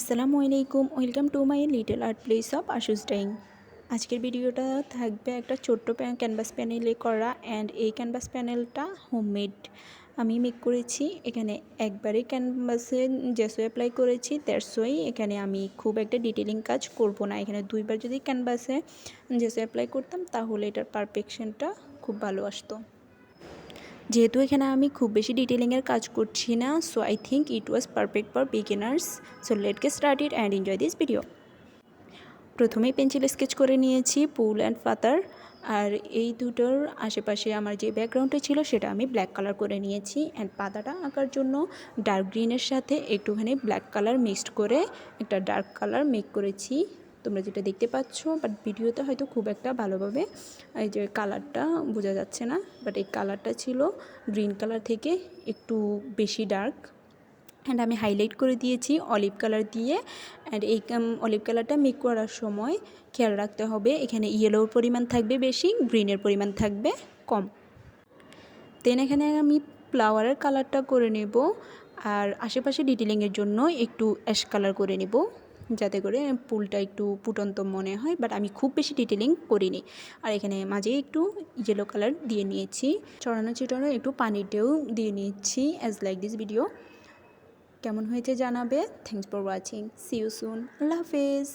আসসালামু আলাইকুম, welcome to my little art place of Ashu's dyeing আজকের ভিডিওটা থাকবে একটা ছোট্ট ক্যানভাস প্যানেলে করা অ্যান্ড এই ক্যানভাস প্যানেলটা হোমমেড আমি মেক করেছি, এখানে একবারে ক্যানভাসে জেসো অ্যাপ্লাই করেছি দেড়শোই এখানে আমি খুব একটা ডিটেলিং কাজ করব না। এখানে দুইবার যদি ক্যানভাসে জেসো অ্যাপ্লাই করতাম, তাহলে এটার পারফেকশনটা খুব ভালো আসতো। যেহেতু এখানে আমি খুব বেশি ডিটেলিংয়ের কাজ করছি না so I think it was perfect for beginners so let's start it and enjoy this video প্রথমেই পেন্সিল স্কেচ করে নিয়েছি পুল অ্যান্ড পাতার। আর এই দুটোর আশেপাশে আমার যে ব্যাকগ্রাউন্ডটা ছিল সেটা আমি ব্ল্যাক কালার করে নিয়েছি। অ্যান্ড পাতাটা আঁকার জন্য ডার্ক গ্রিনের সাথে একটুখানি ব্ল্যাক কালার মিক্সড করে একটা ডার্ক কালার মেক করেছি। তোমরা যেটা দেখতে পাচ্ছ বাট ভিডিওতে হয়তো খুব একটা ভালোভাবে, এই যে কালারটা বোঝা যাচ্ছে না বাট এই কালারটা ছিল গ্রিন কালার থেকে একটু বেশি ডার্ক অ্যান্ড আমি হাইলাইট করে দিয়েছি অলিভ কালার দিয়ে অ্যান্ড এই অলিভ কালারটা মেক করার সময় খেয়াল রাখতে হবে, এখানে ইয়েলোর পরিমাণ থাকবে বেশি গ্রিনের পরিমাণ থাকবে কম। দেন এখানে আমি ফ্লাওয়ারের কালারটা করে নেব, আর আশেপাশে ডিটেলিংয়ের জন্য একটু অ্যাশ কালার করে নেব। যাতে করে পুলটা একটু ফুটন্ত মনে হয় বাট আমি খুব বেশি ডিটেলিং করিনি। আর এখানে মাঝে একটু ইয়েলো কালার দিয়ে নিয়েছি। চড়ানো চিটানো একটু পানিতেও দিয়ে নিয়েছি অ্যাজ লাইক দিস ভিডিও কেমন হয়েছে জানাবে? Thanks for watching see you soon Allah হাফেজ।